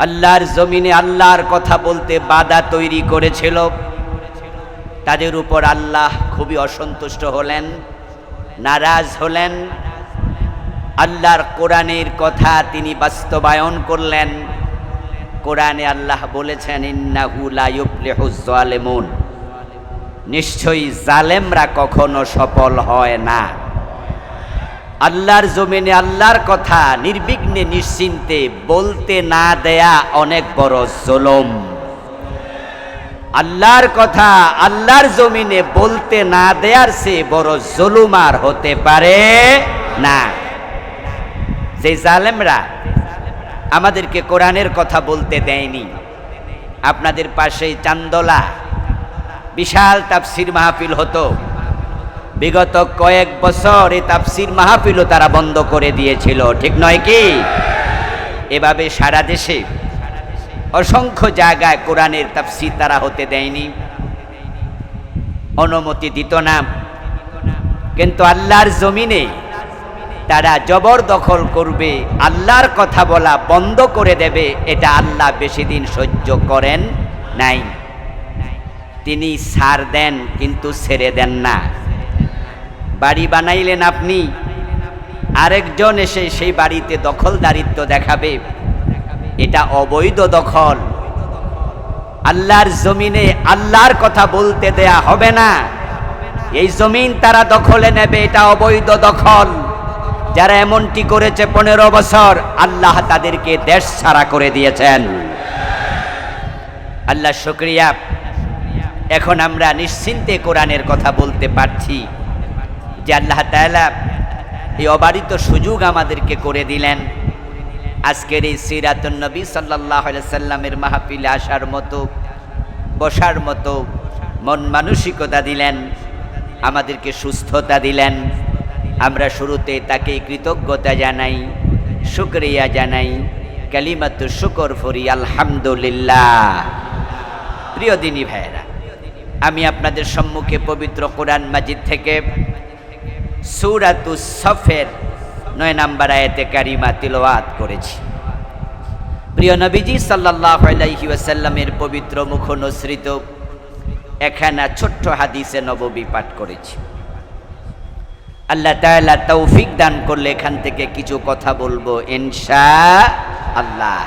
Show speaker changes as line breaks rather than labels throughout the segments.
আল্লাহর জমিনে আল্লাহর কথা বলতে বাধা তৈরি করেছিল। তাদের উপর আল্লাহ খুবই অসন্তুষ্ট হলেন, নারাজ হলেন। আল্লাহর কোরআনের কথা তিনি বাস্তবায়ন করলেন। কোরআনে আল্লাহ বলেছেন, ইন্নাহু লা নিশ্চয়ই জালেমরা কখনো সফল হয় না। আল্লাহর জমিনে আল্লাহর কথা নির্বিঘ্নে নিশ্চিন্তে বলতে না দেয়া অনেক বড় জুলুম। আল্লাহর কথা আল্লাহর জমিনে বলতে না দেয়ার সে বড় জুলুম আর হতে পারে না। যে জালেমরা আমাদেরকে কোরআনের কথা বলতে দেয়নি, আপনাদের পাশে চান্দলা, বিশাল তাফসির মাহফিল হতো। বিগত কয়েক বছর এই তাফসির মাহফিলও তারা বন্ধ করে দিয়েছিল, ঠিক নয় কি? এভাবে সারা দেশে অসংখ্য জায়গায় কোরআনের তাফসির তারা হতে দেয়নি। অনুমতি দিত না। কিন্তু আল্লাহর জমিনে তারা জবরদখল করবে, আল্লাহর কথা বলা বন্ধ করে দেবে, এটা আল্লাহ বেশি দিন সহ্য করেন নাই। তিনি সার দেন, কিন্তু ছেড়ে দেন না। বাড়ি বানাইলেন আপনি। আরেকজন এসে সেই বাড়িতে দখলদারিত্ব দেখাবে। এটা অবৈধ দখল। আল্লাহর জমিনে আল্লাহর কথা বলতে দেয়া হবে না। এই জমিন তারা দখলে নেবে, এটা অবৈধ দখল। যারা এমনটি করেছে পনেরো বছর, আল্লাহ তাদেরকে দেশ ছাড়া করে দিয়েছেন। আল্লাহ শুক্রিয়া। এখন আমরা নিশ্চিন্তে কোরআনের কথা বলতে পারছি। যে আল্লাহ তাআলা এই অবারিত সুযোগ আমাদেরকে করে দিলেন। আজকের এই সিরাতুন নবী সাল্লাহ সাল্লামের মাহফিলে আসার মতো, বসার মতো মন মানসিকতা দিলেন, আমাদেরকে সুস্থতা দিলেন। আমরা শুরুতে তাকে কৃতজ্ঞতা জানাই, শুক্রিয়া জানাই, কালিমাতু শুকর ফরি আলহামদুলিল্লাহ। প্রিয় দিনী ভাইয়েরা, আমি আপনাদের সম্মুখে পবিত্র কোরআন মাজিদ থেকে সৌরাতু সফের নয় নাম্বার আয়াতে কারিমা তিলওয়াত করেছি। প্রিয় নবীজি সাল্লাহ আলাইহি ওয়াসাল্লামের পবিত্র মুখ নসৃত একখানা ছোট্ট হাদিসে নববী পাঠ করেছি। আল্লাহ তাআলা তৌফিক দান করলে এখান থেকে কিছু কথা বলব ইনশা আল্লাহ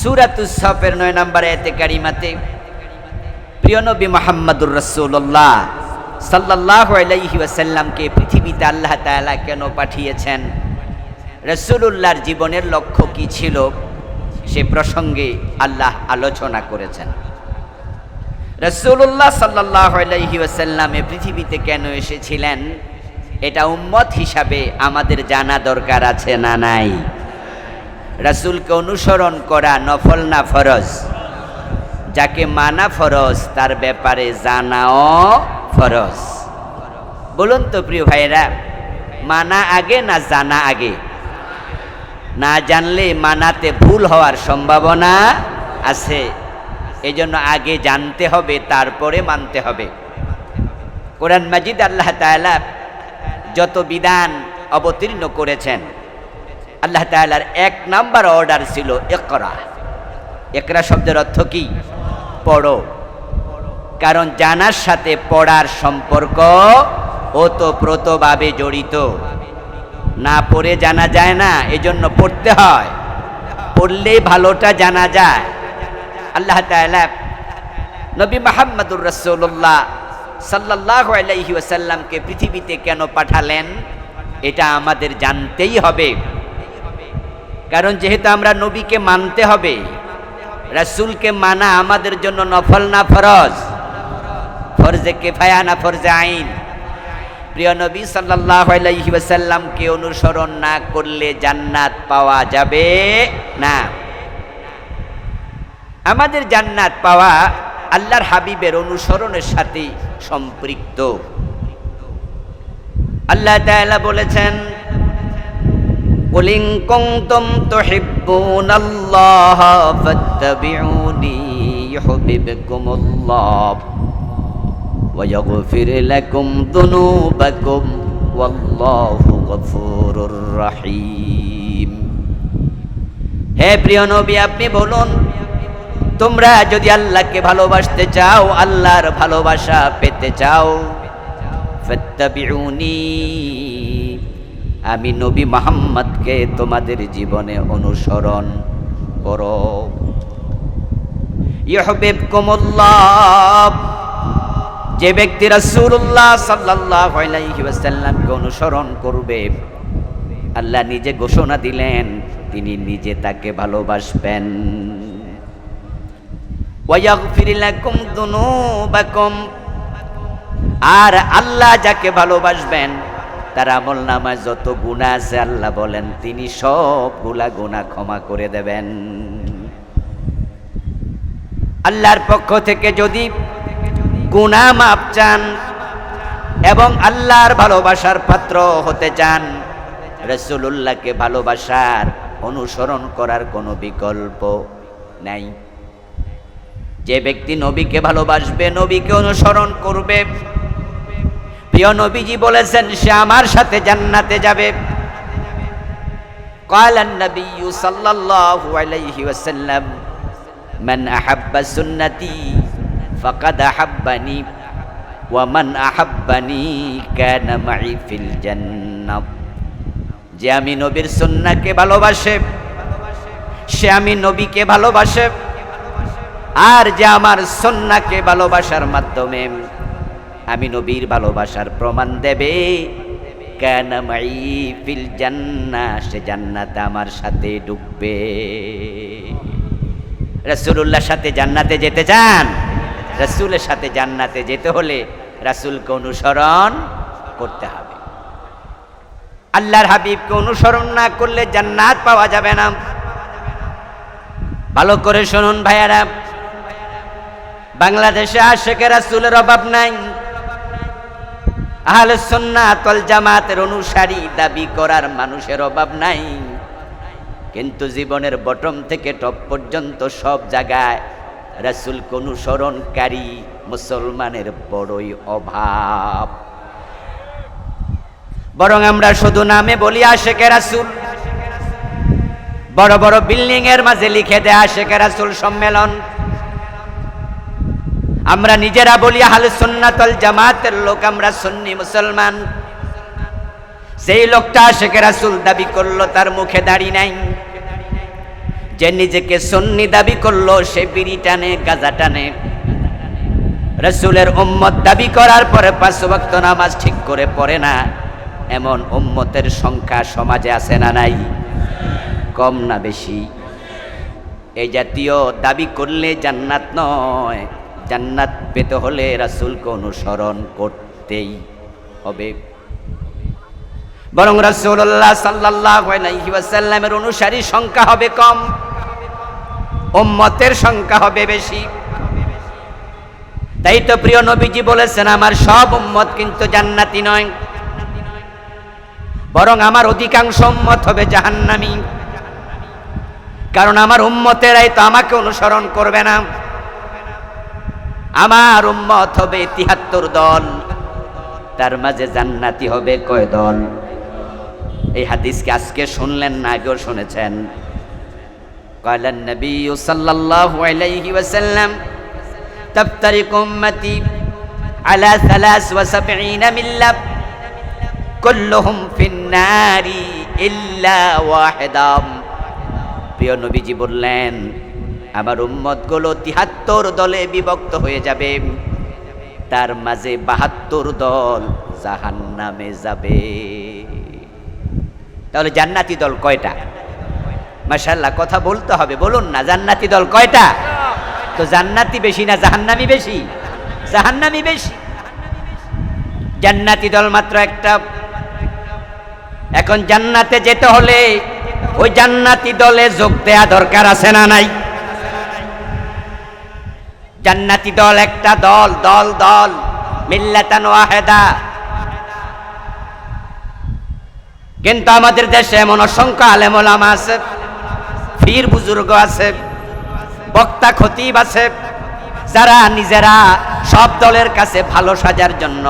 সুরাতুস সফের নয় নাম্বার আয়াতে কারিমাতে প্রিয় নবী মোহাম্মদুর রসুল্লাহ সাল্লাহ আলাইহি ওয়াসাল্লামকে পৃথিবীতে আল্লাহ তাআলা কেন পাঠিয়েছেন? রসুলুল্লাহর জীবনের লক্ষ্য কি ছিল? সে প্রসঙ্গে আল্লাহ আলোচনা করেছেন। রসুল্লাহ সাল্লাহ আলাইহি ওয়াসাল্লামে পৃথিবীতে কেন এসেছিলেন? এটা উম্মত হিসাবে আমাদের জানা দরকার আছে না নাই? রাসূলকে অনুসরণ করা নফল না ফরজ? যাকে মানা ফরজ, তার ব্যাপারে জানাও ফরজ। বলুন তো প্রিয় ভাইরা মানা আগে না জানা আগে? না জানলে মানাতে ভুল হওয়ার সম্ভাবনা আছে। এই জন্য আগে জানতে হবে, তারপরে মানতে হবে। কোরআন মাজিদ আল্লাহ তাআলা যত বিধান অবতীর্ণ করেছেন, আল্লাহ তাআলার এক নাম্বার অর্ডার ছিল একরা একরা শব্দের অর্থ কি? পড়ো। কারণ জানার সাথে পড়ার সম্পর্ক ওতপ্রোতভাবে জড়িত। না পড়ে জানা যায় না, এজন্য পড়তে হয়। পড়লেই ভালোটা জানা যায়। আল্লাহ নবী মাহমুদুর রসুল্লাহ সাল্লাহ আলাইহি পৃথিবীতে কেন পাঠালেন? এটা আমাদের জানতেই হবে। কারণ যেহেতু আমরা নবীকে মানতে হবে, রাসূলকে মানা আমাদের জন্য নফল না ফরজ। ফরজে কে ফায়ানা ফরজে আইন? প্রিয় নবী সাল্লাহ আলাইসাল্লামকে অনুসরণ না করলে জান্নাত পাওয়া যাবে না। আমাদের জান্নাত পাওয়া আল্লাহর হাবিবের অনুসরণের সাথে সম্পৃক্ত। আল্লাহ তাআলা বলেছেন, কুলিং কুনতুম তুহিব্বুনাল্লাহ ফাত্তাবিউনি ইউহিব্বুকুমুল্লাহ। ويغفر لكم ذنوبكم والله غفور رحيم হে প্রিয় নবী আপনি বলুন তোমরা যদি আল্লাহকে ভালোবাসতে চাও আল্লাহর ভালোবাসা পেতে চাও ফাত্তাবিউনি আমি নবী মোহাম্মদকে তোমাদের জীবনে অনুসরণ করো ইহবিবকুমুল্লাহ যে ব্যক্তি রাসূলুল্লাহ সাল্লাল্লাহু আলাইহি ওয়াসাল্লামকে অনুসরণ করবে, আল্লাহ নিজে ঘোষণা দিলেন, তিনি নিজে তাকে ভালোবাসবেন। আর আল্লাহ যাকে ভালোবাসবেন, তার আমল নামায় যত গুণা আছে আল্লাহ বলেন, তিনি সবগুলা গুণা ক্ষমা করে দেবেন। আল্লাহর পক্ষ থেকে যদি গুণা মাপ চান এবং আল্লাহর ভালোবাসার পাত্র হতে চান রসুল্লাহকে ভালোবাসার অনুসরণ করার কোনো বিকল্প নাই যে ব্যক্তি নবীকে ভালোবাসবে নবীকে অনুসরণ করবে প্রিয় নবীজি বলেছেন সে আমার সাথে জান্নাতে যাবে قال النبي صلى الله عليه وسلم من أحب سنتي ফাকাদ আহাব্বানি ওয়ামান আহাব্বানি কানা মাই ফিল জান্নাত। যে আমি নবীর সন্নাকে ভালোবাসে, সে আমি নবীকে ভালোবাসে, আর যে আমার সন্নাকে ভালোবাসার মাধ্যমে আমি নবীর ভালোবাসার প্রমাণ দেবে। কানামাই ফিল জান্না সে জান্নাতে আমার সাথে ডুববে। রাসূলুল্লাহর সাথে জান্নাতে যেতে চান? রাসূলের সাথে জান্নাতে যেতে হলে রাসূলকে অনুসরণ করতে হবে। আল্লাহর হাবিবকে অনুসরণ না করলে জান্নাত পাওয়া যাবে না। ভালো করে শুনুন ভাইয়ারা। বাংলাদেশে আশেকের রাসূলের অভাব নাই। আহলে সুন্নাত ওয়াল জামাতের অনুসারী দাবি করার মানুষের অভাব নাই। কিন্তু জীবনের বটম থেকে টপ পর্যন্ত সব জায়গায় রাসূলকে অনুসরণকারী মুসলমানের বড়ই অভাব। বরং আমরা শুধু নামে বলি আশেকের রাসুল। বড় বড় বিল্ডিং এর মাঝে লিখে দেয় আশেকের রাসুল সম্মেলন। আমরা নিজেরা বলি আহলে সুন্নাতল জামাতের লোক, আমরা সুন্নি মুসলমান। সেই লোকটা আশেকে রাসূল দাবি করল, তার মুখে দাড়ি নাই। যে নিজেকে সুন্নি দাবি করল, সে বিড়ি টানে, গাজা টানে। রসুলের উম্মত দাবি করার পরে পাঁচ ভক্ত নামাজ ঠিক করে পড়ে না। এমন উম্মতের সংখ্যা সমাজে আছে না নাই? কম না বেশি? এই জাতীয় দাবি করলে জান্নাত নয়। জান্নাত পেতে হলে রাসূলকে অনুসরণ করতেই হবে। বরং আলাইহি ওয়াসাল্লামের অনুসারী সংখ্যা হবে কম। উম্মতের সংখ্যা হবে বেশি। তাই তো প্রিয় নবীজি বলেছেন, আমার সব উম্মত কিন্তু জান্নাতি নয়। বরং আমার অধিকাংশ উম্মত হবে জাহান্নামি। কারণ আমার উম্মতেরাই তো আমাকে অনুসরণ করবে না। আমার উম্মত হবে তিহাত্তর দল, তার মাঝে জান্নাতি হবে কয় দল? এই হাদিসকে আজকে শুনলেন না আগেও শুনেছেন। قال النبي صلى الله عليه وسلم تفترق أمتي على ثلاث وسبعين ملة كلهم في النار إلا واحدا প্রিয় নবীজি বললেন আমার উম্মতগুলো তিহাত্তর দলে বিভক্ত হয়ে যাবে তার মাঝে বাহাত্তর দল জাহান নামে যাবে তাহলে জান্নাতি দল কয়টা মাশাল্লাহ কথা বলতে হবে। বলুন না, জান্নাতি দল কয়টা? তো জান্নাতি বেশি না জাহান্নামি বেশি? জাহান্নামি বেশি। জান্নাতি দল মাত্র একটা। এখন জান্নাতে যেতে হলে ওই জান্নাতি দলে যোগ দেয়া দরকার আছে না নাই? জান্নাতি দল একটা দল দল দল। মিল্লাতান ওয়াহেদা। কিন্তু আমাদের দেশে এমন অসংখ্য আলেমোলামা আছে। ফির বুজুর্গ আছে, বক্তা খতিব আছে, যারা নিজেরা সব দলের কাছে ভালো সাজার জন্য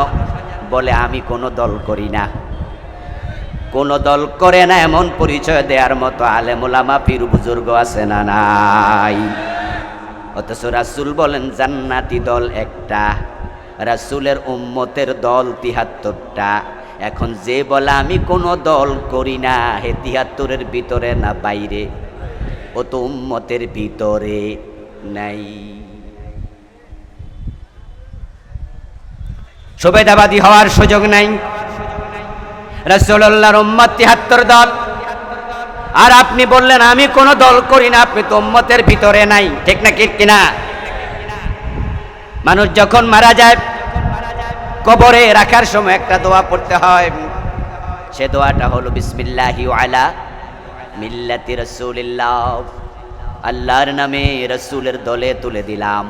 বলে, আমি কোনো দল করি না। কোন দল করে না এমন পরিচয় দেওয়ার মতো আলেমুলামা পীর বুজুর্গ আছে না নাই। অথচ রাসুল বলেন, জান্নাতি দল একটা, রাসুলের উম্মতের দল তিহাত্তরটা। এখন যে বলে, আমি কোনো দল করি না, হে তিহাত্তরের ভিতরে না বাইরে। ও তো ভিতরে নাই। সুবেদাবাদী হওয়ার সুযোগ নাই। রসুল্লাহর উম্মত তিহাত্তর দল। আর আপনি বললেন, আমি কোনো দল করি না, আপনি তো উম্মতের ভিতরে নাই। ঠিক না, ঠিক কিনা? মানুষ যখন মারা যায়, কবরে রাখার সময় একটা দোয়া পড়তে হয়। সে দোয়াটা হলো, বিসমিল্লাহি আলা মিল্লাতি রসুলিল্লাহ আল্লাহর নামে রসুলের দলে তুলে দিলাম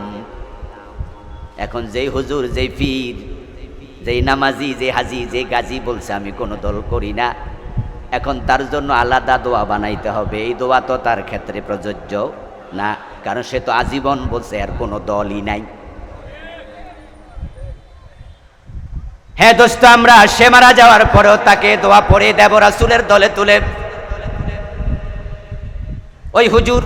এখন যেই হুজুর, যেই পীর, যেই নামাজি যে হাজি যে গাজী বলছে, আমি কোনো দল করি না। এখন তার জন্য আলাদা দোয়া বানাইতে হবে। এই দোয়া তো তার ক্ষেত্রে প্রযোজ্য না, কারণ সে তো আজীবন বলছে, আর কোনো দলই নাই। হ্যাঁ দোস্ত, আমরা সে মারা যাওয়ার পরেও তাকে দোয়া পড়ে দেব, রাসুলের দলে তুলে। ওই হুজুর,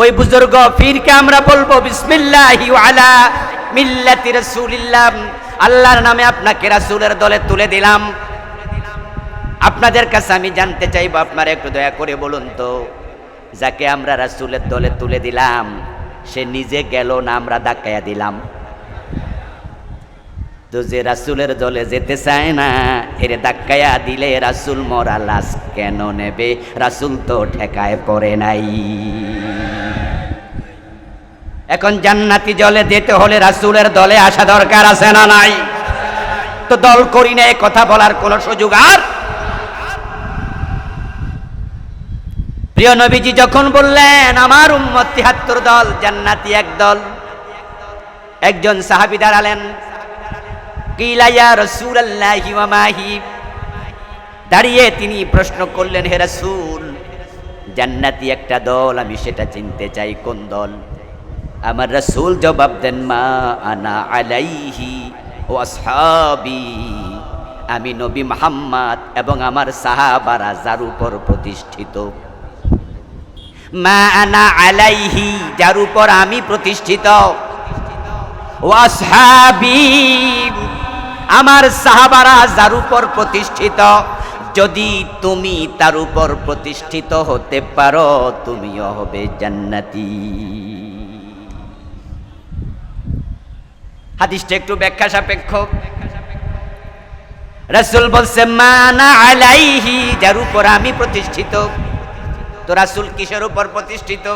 ওই বুজুর্গ, পীরকে আমরা বলব, বিসমিল্লাহি আলা আল্লাহর নামে আপনাকে রাসূলের দলে তুলে দিলাম। আপনাদের কাছে আমি জানতে চাইব, আপনারা একটু দয়া করে বলুন তো, যাকে আমরা রাসূলের দলে তুলে দিলাম, সে নিজে গেল না আমরা ধাক্কায়া দিলাম? তো যে রাসুলের দলে যেতে চায় না, এরে ধাক্কায়া দিলে রাসুল মরা লাশ কেন নেবে? রাসুল তো ঠেকায় পড়ে নাই। এখন জান্নাতি জলে যেতে হলে রাসুলের দলে আসা দরকার আছে না নাই? তো দল করি না কথা বলার কোনো সুযোগ আর? প্রিয় নবীজি যখন বললেন, আমার উম্মত তিহাত্তর দল, জান্নাতি এক দল। একজন সাহাবি দাঁড়ালেন। মাহি দাঁড়িয়ে তিনি প্রশ্ন করলেন, হে রাসূল, জান্নাতি একটা দল, আমি সেটা চিনতে চাই, কোন দল? আমার রাসূল জবাব দেন, মা আনা আলাইহি ও আসহাবি। আমি নবী মুহাম্মদ এবং আমার সাহাবারা যার উপর প্রতিষ্ঠিত। মা আনা আলাইহি, যার উপর আমি প্রতিষ্ঠিত। ওয়াসহাবি আমার সাহাবারা যার উপর প্রতিষ্ঠিত, যদি তুমি তার উপর প্রতিষ্ঠিত হতে পারো, তুমিও হবে জান্নাতি। হাদিসটা একটু ব্যাখ্যা সাপেক্ষ। রাসূল বলছে মানা আলাইহি, যার উপর আমি প্রতিষ্ঠিত। তো রাসূল কিসের উপর প্রতিষ্ঠিত?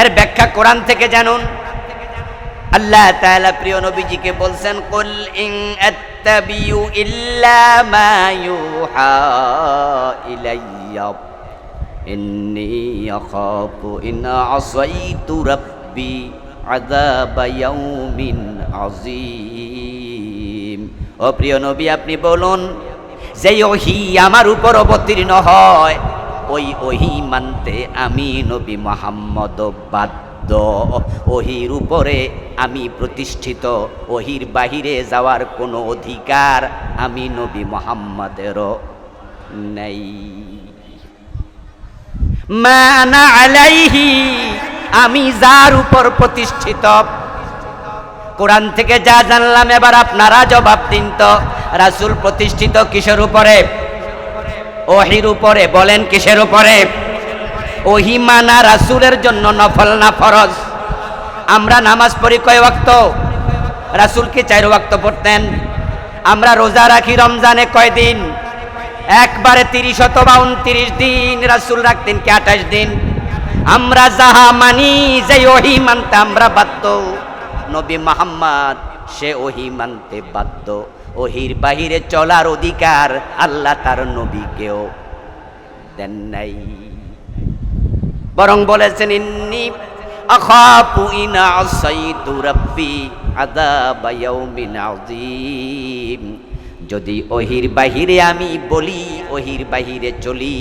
এর ব্যাখ্যা কোরআন থেকে জানুন। আল্লাহ তাআলা প্রিয় নবীজিকে বলছেন, কুল ইন আত্তাবিউ ইল্লা মা ইউহা ইলাইয়া। ইন্নী আখাফু ইন আসাইতু রাব্বি আযাব ইয়াউমিন আযীম। ও প্রিয় নবী, আপনি বলুন, যে ওহি আমার উপর অবতীর্ণ হয়, ওই ওহি মানতে আমি নবী মোহাম্মদ বাধ্য ওহির উপরে আমি প্রতিষ্ঠিত, ওহির বাহিরে যাওয়ার কোনো অধিকার আমি নবী মোহাম্মদেরও নেই। মানা আলাইহি, আমি যার উপর প্রতিষ্ঠিত। কোরআন থেকে যা জানলাম, এবার আপনারা জবাব দিন তো। রাসুল প্রতিষ্ঠিত কিসের উপরে? ওহির উপরে। বলেন কিসের উপরে? ওহি মানা রাসুলের জন্য নফল না ফরজ। আমরা নামাজ পড়ি কয় ওয়াক্ত? রাসুল কি চার ওয়াক্ত পড়তেন? আমরা রোজা রাখি রমজানে কয় দিন? একবারে তিরিশ অথবা উনত্রিশ দিন, রাসুল রাখতেন কি আঠাশ দিন? আমরা যাহা মানি যে ওহি মানতে আমরা বাধ্য। নবী মোহাম্মদ সে ওহি মানতে বাধ্য। ওহির বাহিরে চলার অধিকার আল্লাহ তার নবীকেও দেন নাই। বরং বলেছেন, ইন্নি আখাপু ইনা আসাইতু রাব্বি আযাবা ইয়াউমিন আযীম। যদি ওহির বাহিরে আমি বলি, ওহির বাহিরে চলি,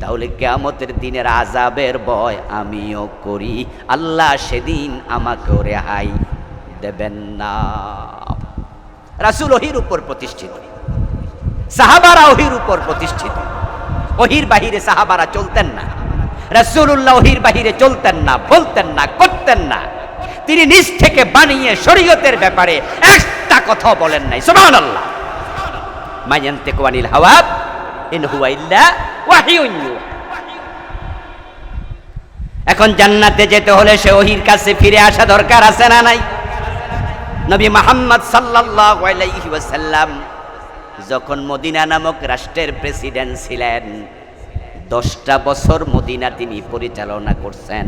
তাহলে কেয়ামতের দিনের আজাবের ভয় আমিও করি। আল্লাহ সেদিন আমাকেও রেহাই দেবেন না। রাসুল ওহির উপর প্রতিষ্ঠিত। সাহাবারা ওহির উপর প্রতিষ্ঠিত। ওহির বাহিরে সাহাবারা চলতেন না। রাসূলুল্লাহ ওহির বাহিরে চলতেন না, বলতেন না, করতেন না। তিনি নিজ থেকে বানিয়ে শরীয়তের ব্যাপারে একটা কথা বলেন নাই। সুবহানাল্লাহ। মায়ান্তে কোয়ানিল হাওয়া ইন হুয়া ইল্লা এখন জান্নাতে যেতে হলে সে ওহির কাছে ফিরে আসা দরকার আছে না নাই? নবী মোহাম্মদ ওয়াসাল্লাম যখন মদিনা নামক রাষ্ট্রের প্রেসিডেন্ট ছিলেন দশটা বছর মদিনা তিনি পরিচালনা করছেন।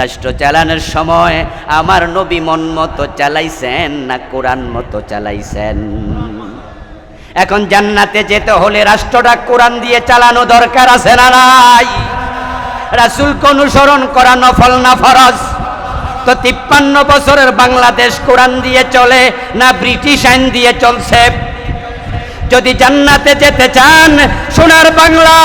রাষ্ট্র চালানোর সময় আমার নবী মন মতো চালাইছেন না কোরআন মতো চালাইছেন। এখন জান্নাতে যেতে হলে রাষ্ট্রটা কোরআন দিয়ে চালানো দরকার আছে না নাই? রাসুলকে অনুসরণ করা নফল না ফরজ? তো তিপ্পান্ন বছরের বাংলাদেশ কোরআন দিয়ে চলে না ব্রিটিশ আইন দিয়ে চলছে? যদি জান্নাতে যেতে চান, সোনার বাংলা,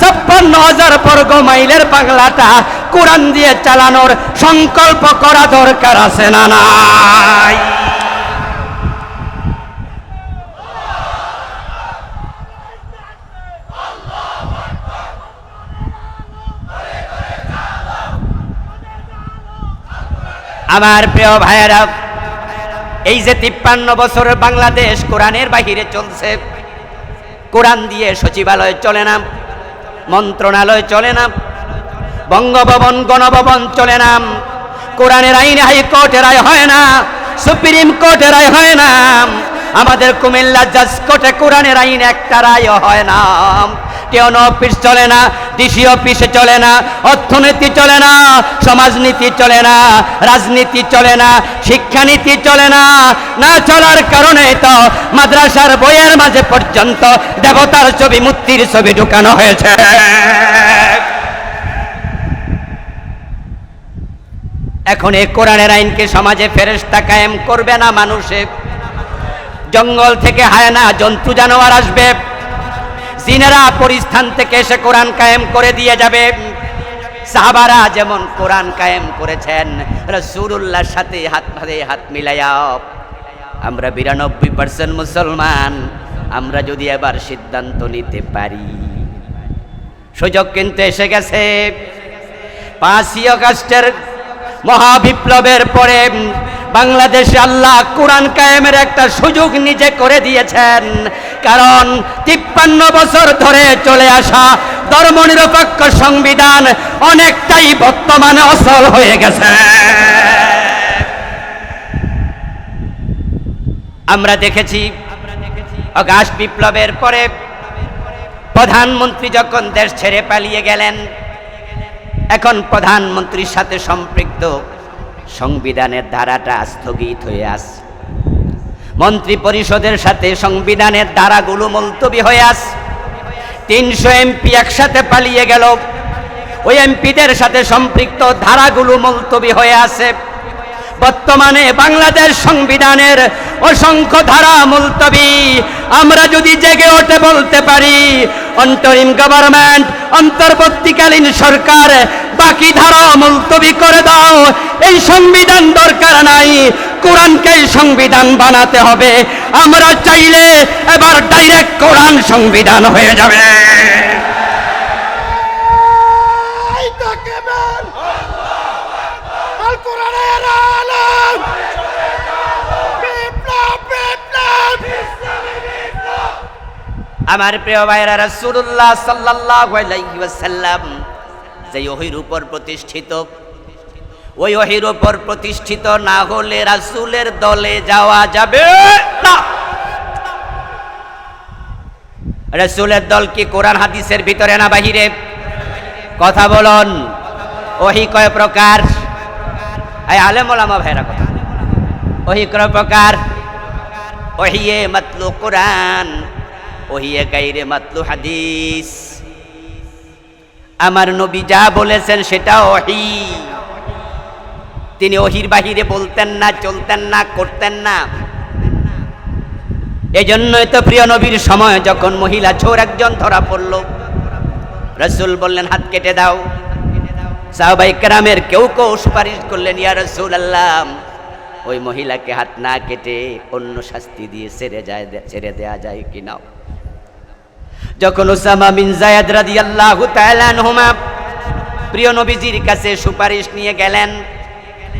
ছাপ্পান্ন হাজার বর্গ মাইলের বাংলাটা কোরআন দিয়ে চালানোর সংকল্প করা দরকার আছে না নাই? আমার প্রিয় ভাইয়েরা, এই যে তিপ্পান্ন বছরের বাংলাদেশ কোরআনের বাহিরে চলছে কোরআন দিয়ে সচিবালয় চলে না মন্ত্রণালয় চলে না বঙ্গভবন, গণভবন চলে না কোরআনের আইন হাইকোর্টের রায় হয় না, সুপ্রিম কোর্টের রায় হয় না, আমাদের কুমিল্লা জাজ কোর্টে কোরআনের আইন একটা রায় হয় না। কেউ অফিস চলে না ডিসি অফিসে চলে না, অর্থনীতি চলে না, সমাজনীতি চলে না, রাজনীতি চলে না, শিক্ষানীতি চলে না না চলার কারণে তো মাদ্রাসার বইয়ের মাঝে পর্যন্ত দেবতার ছবি, মূর্তির ছবি ঢুকানো হয়েছে। এখন এই কোরআনের আইনকে সমাজে ফেরেস্তা কায়েম করবে না মানুষে। জঙ্গল থেকে হায়না জন্তু জানোয়ার আসবে। জিনেরা পরিস্থান থেকে এসে কোরআন কায়েম করে দিয়ে যাবে। সাহাবারা যেমন কোরআন কায়েম করেছেন রসুল্লাহর সাথে হাত হাতে হাত মিলাইয়া। আমরা বিরানব্বই পার্সেন্ট মুসলমান, আমরা যদি এবার সিদ্ধান্ত নিতে পারি। সুযোগ কিন্তু এসে গেছে। পাঁচই অগাস্টের মহাবিপ্লবের পরে বাংলাদেশে আল্লাহ কোরআন কায়েমের একটা সুযোগ নিজে করে দিয়েছেন। কারণ তিপ্পান্ন বছর ধরে চলে আসা ধর্মনিরপেক্ষ সংবিধান অনেকটাই বর্তমানে অসল হয়ে গেছে। আমরা দেখেছি, অগাস্ট বিপ্লবের পরে প্রধানমন্ত্রী যখন দেশ ছেড়ে পালিয়ে গেলেন, এখন প্রধানমন্ত্রীর সাথে সম্পৃক্ত সংবিধানের ধারাটা স্থগিত হয়ে আস মন্ত্রী পরিষদের সাথে সংবিধানের ধারাগুলো মুলতবি হয়ে আস। তিনশো এমপি একসাথে পালিয়ে গেল। ওই এমপিদের সাথে সম্পৃক্ত ধারাগুলো মুলতবি হয়ে আছে। বর্তমানে বাংলাদেশ সংবিধানের অসংখ্য ধারা মুলতবি। আমরা যদি জেগে ওঠে বলতে পারি, অন্তরিম গভর্নমেন্ট অন্তর্বর্তীকালীন সরকার, বাকি ধারা মুলতবি করে দাও। এই সংবিধান দরকার নাই। কোরআনকেই সংবিধান বানাতে হবে। আমরা চাইলে এবার ডাইরেক্ট কোরআন সংবিধান হয়ে যাবে। আমার প্রিয় ভাইরা রাসূলুল্লাহ সাল্লাল্লাহু আলাইহি ওয়াসাল্লাম যে ওহির উপর প্রতিষ্ঠিত ওই ওহির উপর প্রতিষ্ঠিত না হলে রাসূলের দলে যাওয়া যাবে না। রাসূলের দল কি কোরআন হাদিসের ভিতরে না বাহিরে? কথা বলুন। ওহি কয় প্রকার? এই আলেম ভাইরা কথা ওহি কয় প্রকার? ওহিয়ে মতলু কোরআন, ওহিয়ে গাইরে মাতলু হাদিস। আমার নবী যা বলেছেন সেটা ওহি। তিনি ওহির বাহিরে বলতেন না, চলতেন না, করতেন না। এই জন্যই তো প্রিয় নবীর সময় যখন মহিলা ছোর একজন ধরা পড়ল, রসুল বললেন, হাত কেটে দাও। সাহবাই কেরামের কেউ কেউ সুপারিশ করলেন, ইয়া রসুল আল্লাহ ওই মহিলাকে হাত না কেটে অন্য শাস্তি দিয়ে ছেড়ে যায়, ছেড়ে দেয়া যায় কি নাও যখন ওসামা বিন জায়াদ রাদিয়াল্লাহু তাআলা আনহুমা প্রিয় নবীজির কাছে সুপারিশ নিয়ে গেলেন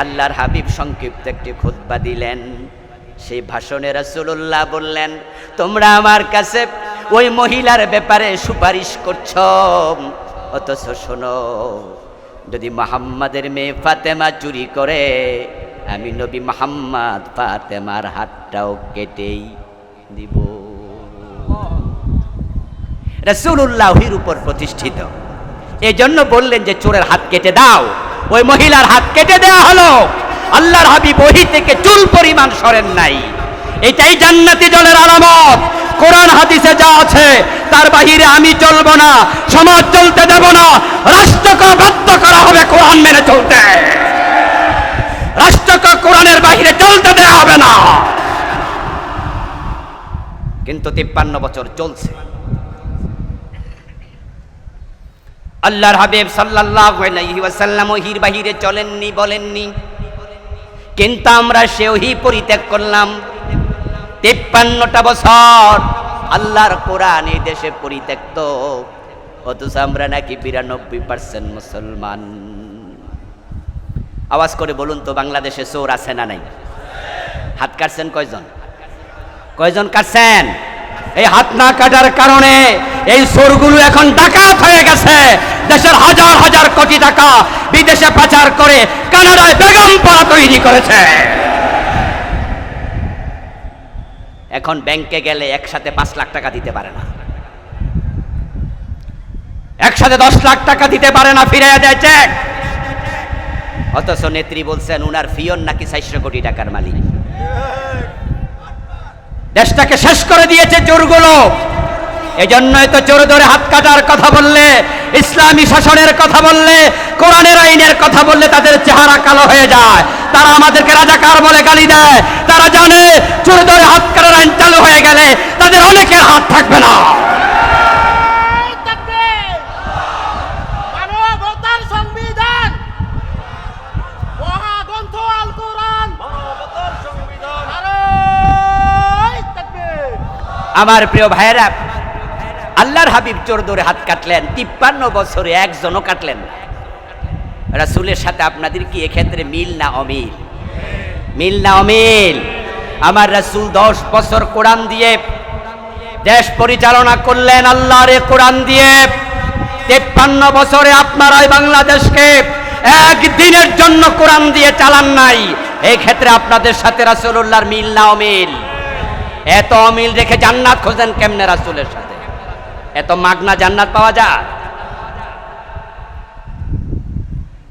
আল্লাহর হাবিব সংক্ষিপ্ত একটি খুতবা দিলেন। সেই ভাষণে রাসূলুল্লাহ বললেন, তোমরা আমার কাছে ওই মহিলার ব্যাপারে সুপারিশ করছ। অথচ শোনো, যদি মোহাম্মদের মেয়ে ফাতেমা চুরি করে, আমি নবী মোহাম্মদ ফাতেমার হাতটাও কেটেই দিব। রসুল্লাহির উপর প্রতিষ্ঠিত। এই জন্য বললেন যে চোরের হাত কেটে দাও। ওই মহিলার হাত কেটে দেওয়া হলো। আল্লাহর হাবিব ওহি থেকে চুল পরিমাণ সরেন নাই। এটাই জান্নাতি জলের আলামত। কোরআন হাদিসে যা আছে, তার বাহিরে আমি চলবো না, সমাজ চলতে দেব না। রাষ্ট্রকে বাধ্য করা হবে কোরআন মেনে চলতে। রাষ্ট্রকে কোরআনের বাহিরে চলতে দেওয়া হবে না। কিন্তু তিপ্পান্ন বছর চলছে। আল্লাহর হাবিব আলাইহি ওয়াসাল্লাম ওহির বাহিরে চলেননি, বলেননি। কিন্তু আমরা সে ওহি পরিত্যাগ করলাম। তিপ্পান্নটা বছর আল্লাহর কোরআন এই দেশে পরিত্যক্ত। অথচ আমরা নাকি বিরানব্বই পার্সেন্ট মুসলমান। আওয়াজ করে বলুন তো, বাংলাদেশে চোর আছে না নাই? হাত কাটছেন কয়জন? কয়জন কাটছেন? এই হাত না কাটার কারণে এই চোরগুলো এখন ডাকাত হয়ে গেছে। দেশের হাজার হাজার কোটি টাকা বিদেশে পাচার করে কানাডায় বেগম পাড়া তৈরি করেছে। এখন ব্যাংকে গেলে একসাথে পাঁচ লাখ টাকা দিতে পারে না। একসাথে দশ লাখ টাকা দিতে পারে না ফিরে দেয় চেক অথচ নেত্রী বলছেন, উনার ফিয়ন নাকি চারশো কোটি টাকার মালিক। দেশটাকে শেষ করে দিয়েছে চোরগুলো। জন্যই তো চোর ধরে হাত কাটার কথা বললে, ইসলামী শাসনের কথা বললে, কোরআনের আইনের কথা বললে তাদের চেহারা কালো হয়ে যায়। তারা আমাদেরকে রাজাকার বলে গালি দেয়। তারা জানে চোর ধরে হাত কাটার আইন চালু হয়ে গেলে তাদের অনেকের হাত থাকবে না
এই তাকবীর! মানবতার সংবিধান মহাগ্রন্থ আল কোরআন নারায় তাকবীর!
আমার প্রিয় ভাইয়েরা, আল্লাহর হাবিব চোর ধরে হাত কাটলেন, তিপ্পান্ন বছরে একজনও কাটলেন রাসূলের সাথে আপনাদের কি এক্ষেত্রে মিল না অমিল? মিল না অমিল? আমার রাসূল দশ বছর কোরআন দিয়ে দেশ পরিচালনা করলেন আল্লাহর এ কোরআন দিয়ে। তেপ্পান্ন বছরে আপনারাই বাংলাদেশকে একদিনের জন্য কোরআন দিয়ে চালান নাই। এই ক্ষেত্রে আপনাদের সাথে রাসূলুল্লাহর মিল না অমিল? এত অমিল রেখে জান্নাত খোঁজেন কেমনে রাসূলের সাথে? এত মাগনা জান্নাত পাওয়া যায়?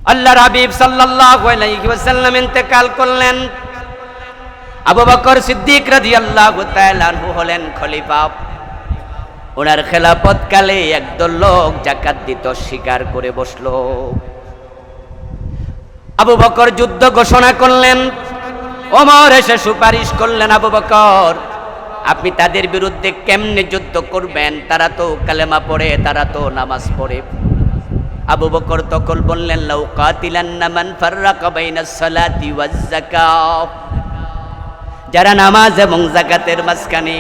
আল্লাহর হাবিব সাল্লাল্লাহু আলাইহি ইন্তেকাল করলেন। আবু বকর সিদ্দিক রাদিয়াল্লাহু তাআলা আনহু হলেন খলিফা। ওনার খেলাফতকালে একদল লোক জাকাত দিত স্বীকার করে বসল। আবু বকর যুদ্ধ ঘোষণা করলেন। ওমর এসে সুপারিশ করলেন আবু বকর। আপনি তাদের বিরুদ্ধে কেমনে যুদ্ধ করবেন? তারা তো কালেমা পড়ে, তারা তো নামাজ পড়ে। আবু বকর তখন বললেন, লাউ সালাতি ওয়াজ যারা নামাজ এবং জাকাতের মাঝখানে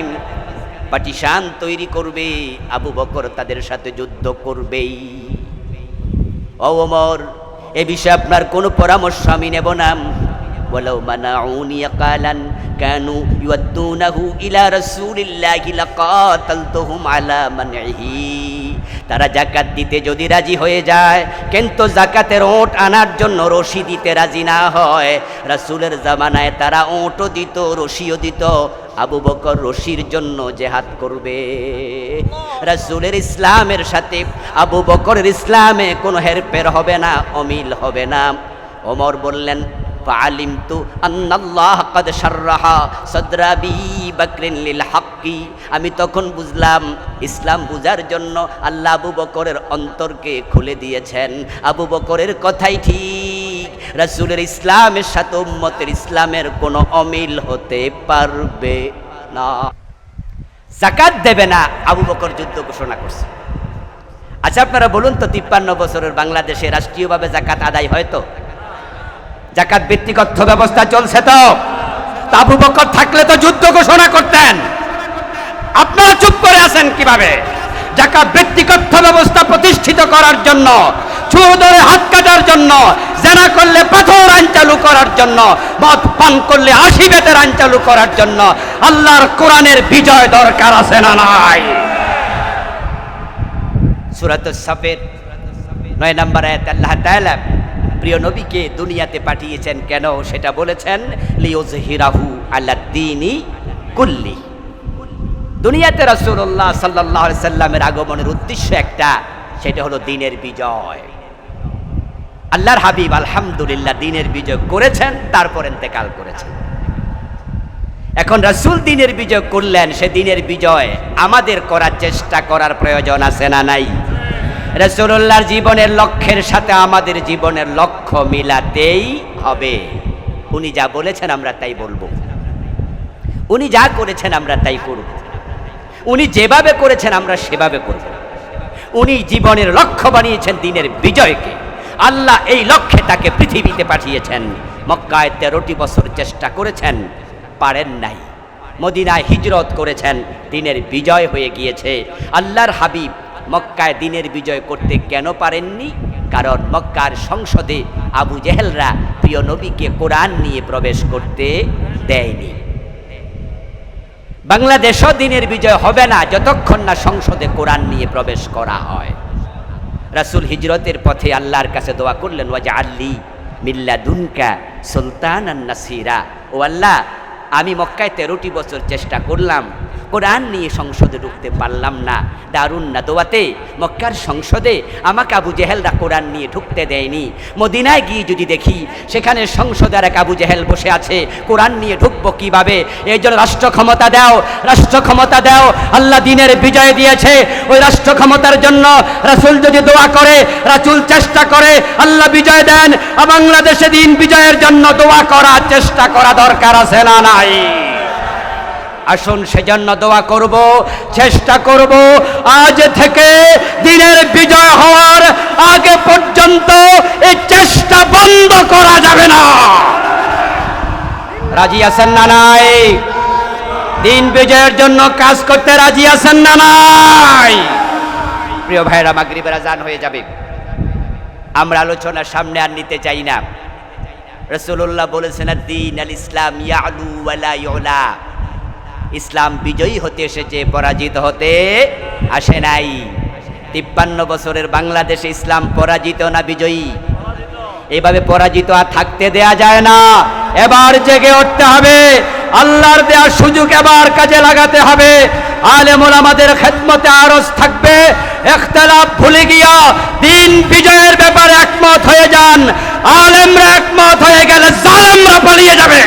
পাটিশান তৈরি করবে, আবু বকর তাদের সাথে যুদ্ধ করবেই। ও ওমর, এ বিষয়ে আপনার কোনো পরামর্শ আমি নেব না। ولو منعوني قالا كانوا يودونه إلى رسول الله لقاتلتهم على منعه তারা জাকাত দিতে যদি রাজি হয়ে যায় কিন্তু জাকাতের ওট আনার জন্য রশি দিতে রাজি না হয় রাসূলের জামানায় তারা ওটও দিত রশিও দিত আবু বকর রশির জন্য জেহাদ করবে রাসূলের ইসলামের সাথে আবু বকরের ইসলামে কোনো হেরফের হবে না অমিল হবে না ওমর বললেন فعلمت أن الله قد شرح صدر أبي بكر للحق আমি তখন বুঝলাম ইসলাম বুঝার জন্য আল্লাহ আবু বকরের অন্তরকে খুলে দিয়েছেন আবু বকরের কথাই ঠিক রাসূলের ইসলামের সাথে উম্মতের ইসলামের কোনো অমিল হতে পারবে না জাকাত দেবে না আবু বকর যুদ্ধ ঘোষণা করছে আচ্ছা আপনারা বলুন তো তিপ্পান্ন বছরের বাংলাদেশে রাষ্ট্রীয়ভাবে জাকাত আদায় হয় তো জাকাত ভিত্তিক অর্থ ব্যবস্থা চলছে তো। তা আবু বকর থাকলে তো যুদ্ধ ঘোষণা করতেন। আপনারা চুপ করে আছেন কীভাবে? জাকাত ভিত্তিক অর্থ ব্যবস্থা প্রতিষ্ঠিত করার জন্য চুর ধরে হাত কাটার জন্য, জেনা করলে পাথর আইন চালু করার জন্য, মদ পান করলে আশি বেতের আইন চালু করার জন্য, আল্লাহর কোরআনের বিজয় দরকার আছে না নাই? সুরাত সাফের, নয় নম্বর আয়াত আল্লাহ তাআলা প্রিয় নবীকে দুনিয়াতে পাঠিয়েছেন কেন সেটা বলেছেন লিউজহিরাহু আলাদ্দিনি কুল্লি। দুনিয়াতে রাসূলুল্লাহ সাল্লাল্লাহু আলাইহি সাল্লামের আগমনের উদ্দেশ্য একটা, সেটা হলো দিনের বিজয়। আল্লাহর হাবিব আলহামদুলিল্লাহ দিনের বিজয় করেছেন, তারপর ইন্তেকাল করেছেন। এখন রাসূল দিনের বিজয় করলেন, সে দিনের বিজয় আমাদের করার চেষ্টা করার প্রয়োজন আছে না নাই? রাসূলুল্লাহর জীবনের লক্ষ্যের সাথে আমাদের জীবনের লক্ষ্য মিলাতেই হবে। উনি যা বলেছেন আমরা তাই বলব। উনি যা করেছেন আমরা তাই করব। উনি যেভাবে করেছেন আমরা সেভাবে করব। উনি জীবনের লক্ষ্য বানিয়েছেন দিনের বিজয়কে। আল্লাহ এই লক্ষ্যে তাকে পৃথিবীতে পাঠিয়েছেন। মক্কায় তেরোটি বছর চেষ্টা করেছেন, পারেন নাই। মদিনায় হিজরত করেছেন, দিনের বিজয় হয়ে গিয়েছে। আল্লাহর হাবিব মক্কায় দিনের বিজয় করতে কেন পারেননি? কারণ মক্কার সংসদে আবু জেহেলরা প্রিয় নবীকে কোরআন নিয়ে প্রবেশ করতে দেয়নি। বাংলাদেশও দিনের বিজয় হবে না যতক্ষণ না সংসদে কোরআন নিয়ে প্রবেশ করা হয়। রাসূল হিজরতের পথে আল্লাহর কাছে দোয়া করলেন ওয়াজা আল্লি মিল্লা দুনকা সুলতান নাসিরা। ও আল্লাহ, আমি মক্কায় তেরোটি বছর চেষ্টা করলাম কোরআন নিয়ে সংসদে ঢুকতে পারলাম না। দারুণ না দোয়াতে মক্কার সংসদে আমাকে আবু জেহেলরা কোরআন নিয়ে ঢুকতে দেয়নি। মদিনায় গিয়ে যদি দেখি, সেখানে সংসদে আর এক আবু জেহেল বসে আছে, কোরআন নিয়ে ঢুকবো কীভাবে? এই জন্য রাষ্ট্র ক্ষমতা দাও, রাষ্ট্র ক্ষমতা দাও, আল্লাহ দিনের বিজয় দিয়েছে। ওই রাষ্ট্র ক্ষমতার জন্য রাসূল যদি দোয়া করে, রাসুল চেষ্টা করে, আল্লাহ বিজয় দেন। বাংলাদেশে দিন বিজয়ের জন্য দোয়া করার চেষ্টা করা দরকার আছে না নাই? আসুন সেজন্য দোয়া করব, চেষ্টা করব। আজ থেকে দিনের বিজয় হওয়ার আগে পর্যন্ত এই চেষ্টা বন্ধ করা যাবে না। রাজি আছেন না নাই? দিন বিজয়ের জন্য কাজ করতে রাজি আছেন না নাই? প্রিয় ভাইরা, মাগরিবের জান হয়ে যাবে। আমরা আলোচনার সামনে আর নিতে চাই না। রসুল্লাহ বলেছেন দিন আল ইসলাম ইয়ালু ওয়ালা ইউলা। ইসলাম বিজয়ী হতে এসেছে, পরাজিত হতে আসে নাই। তিপ্পান্ন বছরের বাংলাদেশে ইসলাম পরাজিত না বিজয়ী? এভাবে পরাজিত আর থাকতে দেয়া যায় না। এবার জেগে উঠতে হবে। আল্লাহর দেওয়ার সুযোগ এবার কাজে লাগাতে হবে। আলেমুল আমাদের খেদমতে আরজ থাকবে। একতলাপ ভুলে গিয়া দিন বিজয়ের ব্যাপারে একমত হয়ে যান। আলেমরা একমত হয়ে গেলে জালেমরা পালিয়ে যাবে।